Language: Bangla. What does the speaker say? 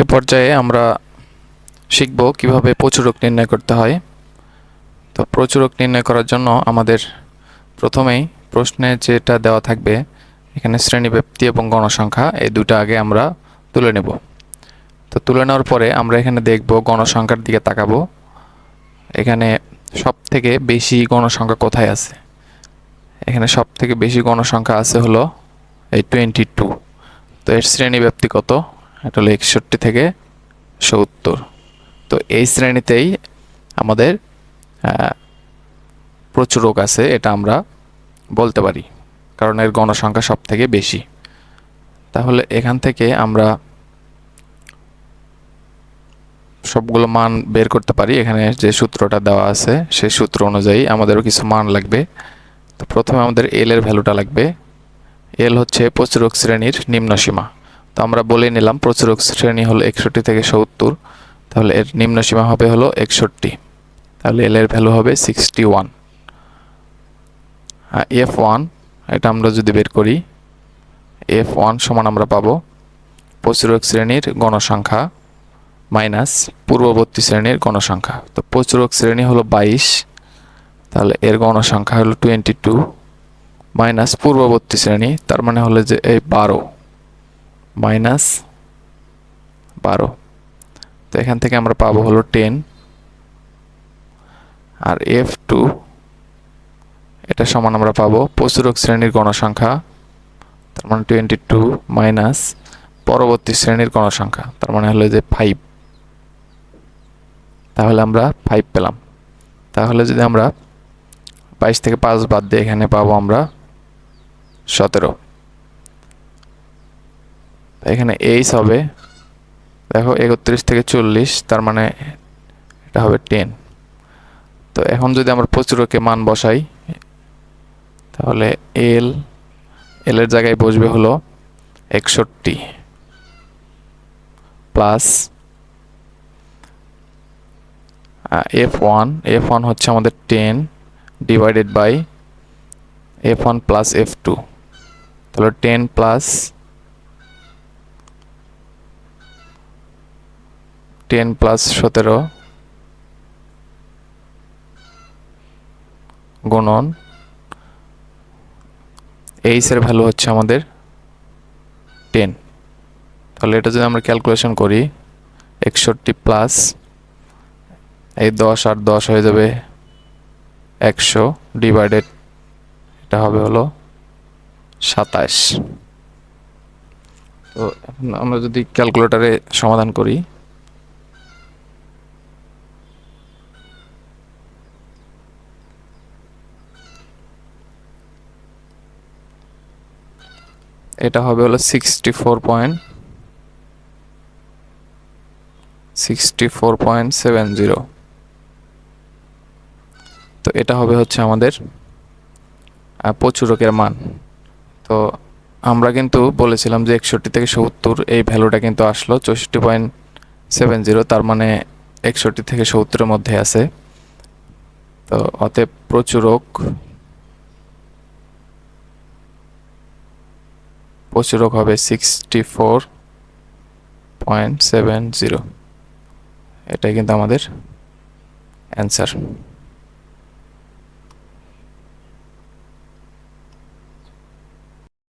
এ পর্যায়ে আমরা শিখব কীভাবে প্রচুরক নির্ণয় করতে হয়। তো প্রচুরক নির্ণয় করার জন্য আমাদের প্রথমেই প্রশ্নে যেটা দেওয়া থাকবে, এখানে শ্রেণীব্যাপ্তি এবং গণসংখ্যা, এই দুটো আগে আমরা তুলে নেব। তো তুলে নেওয়ার পরে আমরা এখানে দেখব গণসংখ্যার দিকে তাকাবো। এখানে সব থেকে বেশি গণসংখ্যা কোথায় আছে? এখানে সব থেকে বেশি গণসংখ্যা আছে হলো এই টোয়েন্টি টু তো এর শ্রেণীব্যাপ্তি কত? এটা হলো একষট্টি থেকে সত্তর। তো এই শ্রেণীতেই আমাদের প্রচুর প্রচুরক আছে, এটা আমরা বলতে পারি, কারণ এর গণসংখ্যা সব থেকে বেশি। তাহলে এখান থেকে আমরা সবগুলো মান বের করতে পারি। এখানে যে সূত্রটা দেওয়া আছে, সেই সূত্র অনুযায়ী আমাদেরও কিছু মান লাগবে। তো প্রথমে আমাদের এল এর ভ্যালুটা লাগবে। এল হচ্ছে প্রচুরক শ্রেণির নিম্ন সীমা তো আমরা বলে নিলাম, প্রচুরক শ্রেণি হলো একষট্টি থেকে সত্তর। তাহলে এর নিম্ন সীমা হবে হলো একষট্টি। তাহলে এল এর ভ্যালু হবে সিক্সটি ওয়ান এফ ওয়ান এটা আমরা যদি বের করি এফ ওয়ান সমান আমরা পাবো প্রচুরক শ্রেণির গণসংখ্যা মাইনাস পূর্ববর্তী শ্রেণির গণসংখ্যা। তো প্রচুরক শ্রেণি হলো বাইশ, তাহলে এর গণসংখ্যা হলো টোয়েন্টি টু মাইনাস পূর্ববর্তী শ্রেণি, তার মানে হলো যে এই বারো। মাইনাস বারো। তো এখান থেকে আমরা পাবো হলো টেন। আর এফ টু, এটা সমান আমরা পাবো প্রচুরক শ্রেণির গণসংখ্যা, তার মানে টোয়েন্টি টু মাইনাস পরবর্তী শ্রেণির গণসংখ্যা, তার মানে হলো যে ফাইভ। তাহলে আমরা ফাইভ পেলাম। তাহলে যদি আমরা বাইশ থেকে পাঁচ বাদ দিয়ে এখানে পাবো আমরা সতেরো। এখানে এইচ হবে। দেখো, একত্রিশ থেকে চল্লিশ, তার মানে এটা হবে টেন তো এখন যদি আমরা প্রচুরকে মান বসাই, তাহলে এল এল এর জায়গায় বসবে হলো একষট্টি plus F one F one হচ্ছে আমাদের ten divided by F one plus F two তাহলে টেন প্লাস টেন প্লাস সতেরো গুণন এইচ এর ভ্যালু হচ্ছে আমাদের টেন। তাহলে এটা যদি আমরা ক্যালকুলেশন করি, একষট্টি প্লাস এই দশ আর দশ হয়ে যাবে একশো ডিভাইডেড, এটা হবে হলো সাতাশ। তো আমরা যদি ক্যালকুলেটারে সমাধান করি এটা হবে হলো sixty four point sixty four point seven zero তো এটা হবে হচ্ছে আমাদের প্রচুরকের মান। তো আমরা কিন্তু বলেছিলাম যে একষট্টি থেকে সত্তর এই ভ্যালুটা কিন্তু আসলো, চৌষট্টি পয়েন্ট সেভেন জিরো তার মানে একষট্টি থেকে সত্তরের মধ্যে আছে। তো অতএব প্রচুরক প্রচুরক হবে sixty four point seven zero এটাই কিন্তু আমাদের অ্যান্সার